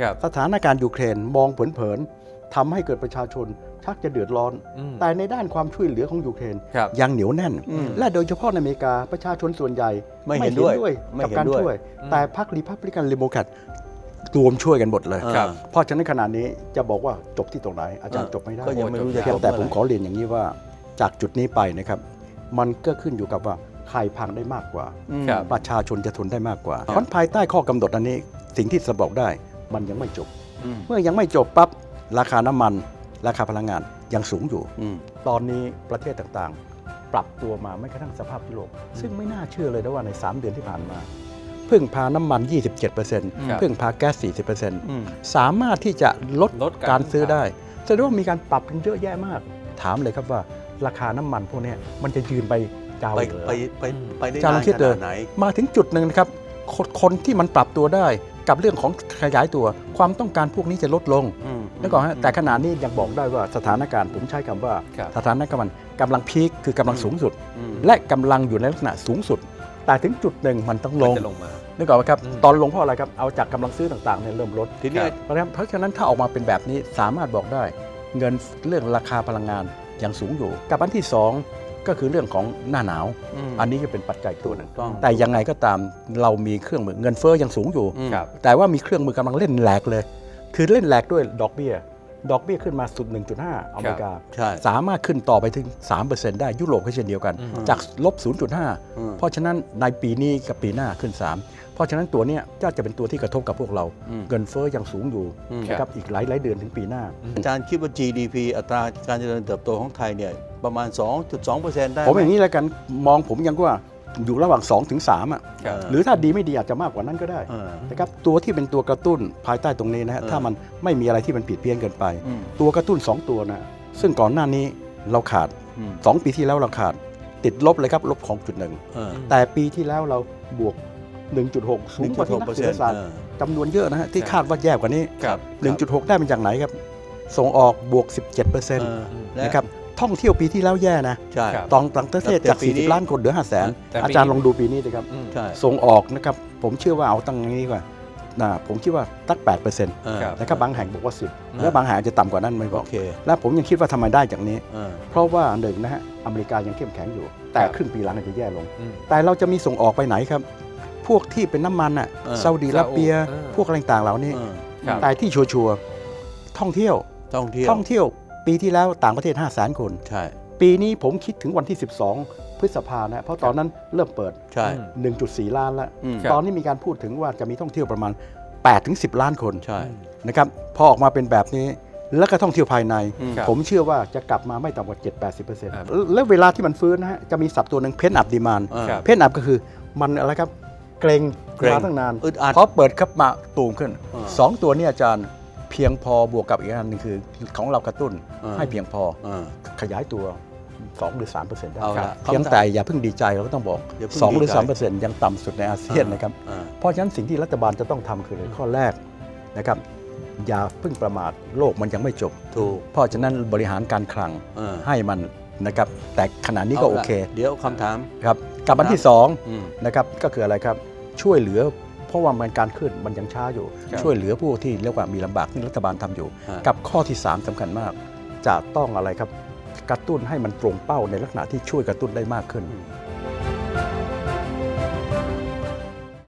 ครับสถานการณ์ยูเครนมองเผินๆทำให้เกิดประชาชนชักจะเดือดร้อนอืมแต่ในด้านความช่วยเหลือของยูเครนครับยังเหนียวแน่นอืมและโดยเฉพาะในอเมริกาประชาชนส่วนใหญ่ไม่เห็นด้วยไม่กับเห็นการด้วยช่วยอืมแต่พรรครีพับลิกันลิโมแครตรวมช่วยกันหมดเลยครับเพราะฉะนั้นขณะนี้จะบอกว่าจบที่ตรงไหน อาจารย์เออจบไม่ได้ก็ยังไม่รู้จะเพียงแต่จบผเมื่มอไหร่ขอเรียนอย่างนี้ว่า จากจุดนี้ไปนะครับ มันก็ขึ้นอยู่กับว่าใครพังได้มากกว่าอืมครับประชาชนจะทนได้มากกว่าครับเพราะภายใต้ข้อกำหนดอันนี้สิ่งที่จะบอกได้ มันยังไม่จบอืมเมื่อยังไม่จบปั๊บราคาน้ำมัน ราคาพลังงานยังสูงอยู่อืมตอนนี้ประเทศต่างๆ ปรับตัวมาไม่กระทั่งสภาพยุโรปซึ่งไม่น่าเชื่อเลยนะว่าใน 3 เดือนที่ผ่านมา พึ่งพาน้ำมัน 27%พึ่งพาแก๊สอืม40%สามารถที่จะลดลดการการซื้อพึ่งพาได้แสดงว่ามีการปรับกันเยอะแยะมาก ถามเลยครับว่าราคาน้ำมันพวกเนี้ยมันจะยืนไปยาวไปเหรอไปไปไปได้อาจารย์ลนาอนงคิดขดูนาดไหนมาถึงจุดหนึ่งนะครับคนคนที่มันปรับตัวได้ กับเรื่องของขยายตัวความต้องการพวกนี้จะลดลงอืมนึกออกฮะแต่ขณะนี้ยังบอกได้ว่าสถานการณ์ผมใช้คำว่าครับสถานการณ์มันกำลังพีคคือกำลังสูงสุดอืมและกำลังอยู่ในลักษณะสูงสุด แต่ถึงจุดหนึ่งมันต้องลมันงจะลงมานึกออกไหมครับอืมตอนลงเพราะอะไรครับเอาจากกำลังซื้อต่างๆเนี่ยเริ่มลดทีนี้ครับเพราะฉะนั้นเพราะฉะนั้นถ้าออกมาเป็นแบบนี้สามารถบอกได้ เงินเรื่องราคาพลังงานยังสูงอยู่ กับอันที่สอง ก็คือเรื่องของหน้าหนาวมอันนี้ก็เป็นปัจจัยตัวหนึ่งต้องแต่ยังไงก็ตามเรามีเครื่องมือเงินเฟ้อยังสูงอยู่อืมครับแต่ว่ามีเครื่องมือกำลังเล่นแหลกเลย คือเล่นแหลกด้วยดอกเบี้ย ดอกเบี้ยขึ้นมาสุด 1.5 อเมริกาใช่สามารถขึ้นต่อไปถึง 3%ได้ยุโรปก็เช่นเดียวกันอืมจากลบอืม0.5 เพราะฉะนั้นในปีนี้กับปีหน้าขึ้น 3 เพราะฉะนั้นตัวเนี้ยก็จะเป็นตัวที่กระทบกับพวกเราอืมเงินเฟ้อยังสูงอยู่อืมนะครับอีกหลายหลายๆเดือนถึงปีหน้าอาจารย์คิดว่า GDP อัตราการเจริญเติบโตของไทยเนี่ย ประมาณ 2.2%ได้ไหผมอย่างนี้แล้วกันมองผมยังว่าอยู่ระหว่าง2ถึง3อะครับหรือถ้าดีไม่ดีอาจจะมากกว่านั้นก็ได้เออนะครับตัวที่เป็นตัวกระตุ้นภายใต้ตรงนี้นะฮะเออถ้ามันไม่มีอะไรที่มันผิดเพี้ยนเกินไปอืมตัวกระตุ้น 2 ตัวนะซึ่งก่อนหน้านี้เราขาดอืม2ปีที่แล้วเราขาด ติดลบเลยครับลบของจุดหนึ่งเออแต่ปีที่แล้วเราบวก 1.6 สูงกว่าที่นักเศรษฐศาสตร์เออจำนวนเยอะนะฮะที่ใช่คาดว่าแย่กว่านี้ครับ1.6 ได้มาจากไหนครับส่งออกบวก 17%เออและนะครับ ท่องเที่ยวปีที่แล้วแย่นะใช่ครับตองต่างประเทศจาก แต่ปีนี้40 ล้านคนเหลือ 5 0 0 0 0 แต่ปี อาจารย์ลองดูปีนี้สิครับอืมใช่ส่งออกนะครับ ผมเชื่อว่าเอาตั้งนี้ดีกว่านะผมคิดว่าตั้ง8%นเออ ครับะครับบางแห่งบอกว่าอืม10 และบางแห่งอาจจะต่ำกว่านั้นไม่บโออก เคและผมยังคิดว่าทำไมได้จากนี้ เออ เพราะว่าหนึ่งนะฮะอเมริกายังเข้มแข็งอยู่ แต่ครับครึ่งปีหลังอาจจะแย่ลง อืม แต่เราจะมีส่งออกไปไหนครับ พวกที่เป็นน้ำมันอะเออ ซาอุดีอาระเบียเออ พวกอะไรต่างๆเหล่านี้ เออครับ แต่ที่ชัวร์ๆท่องเที่ยว ท่องเที่ยว ท่องเที่ยว ปีที่แล้วต่างประเทศ 5 0 0 0 0 0 คน ใช่ ปีนี้ผมคิดถึงวันที่ 12 พฤษภานะ เพราะตอนนั้นเริ่มเปิด ใช่อืม1.4 ล้านแล้ว อืมครับ ตอนนี้มีการพูดถึงว่าจะมีท่องเที่ยวประมาณ8ถึง10 ล้านคนใช่ นะครับ พอออกมาเป็นแบบนี้ แล้วก็ท่องเที่ยวภายใน อืมครับผมเชื่อว่าจะกลับมาไม่ต่ำกว่าครับ7-80%แล้วเวลาที่มันฟื้นนะฮะ จะมีศัพท์ตัวหนึ่งเพนอัพดีมานเออครับ เพนอัพก็คือมันอะไรครับ เกรงเกร็งมาตั้งนานอึดอัดพอเปิดครับมาตูมขึ้นอ่า สองตัวนี้อาจารย์ เพียงพอบวกกับอีกอันหนึงคือของเรากระตุ้นอ่า ให้เพียงพอเออขยายตัว 2 หรือ 3%ได้เอาละเพียงแต่อย่าเพิ่งดีใจเราก็ต้องบอก อย่าเพิ่ง2 หรือ ดีใจ 3%ยังต่ำสุดในอาเซียนนะครับเออเพราะฉะนั้นสิ่งที่รัฐบาลจะต้องทำคือข้อแรกนะครับอย่าเพิ่งประมาทโลกมันยังไม่จบ ถูกเพราะฉะนั้นบริหารการคลังเออให้มันนะครับแต่ขณะนี้ก็โอเคาละเดี๋ยวคำถาม ครับกับอันที่อืม2นะครับก็คืออะไรครับช่วยเหลือ เพราะว่ามันการขึ้นมันยังช้าอยู่ครับช่วยเหลือผู้ที่เรียกว่ามีลำบากที่รัฐบาลทำอยู่ฮะกับข้อที่ 3สำคัญมาก จะต้องอะไรครับกระตุ้นให้มันตรงเป้าในลักษณะที่ช่วยกระตุ้นได้มากขึ้นอืม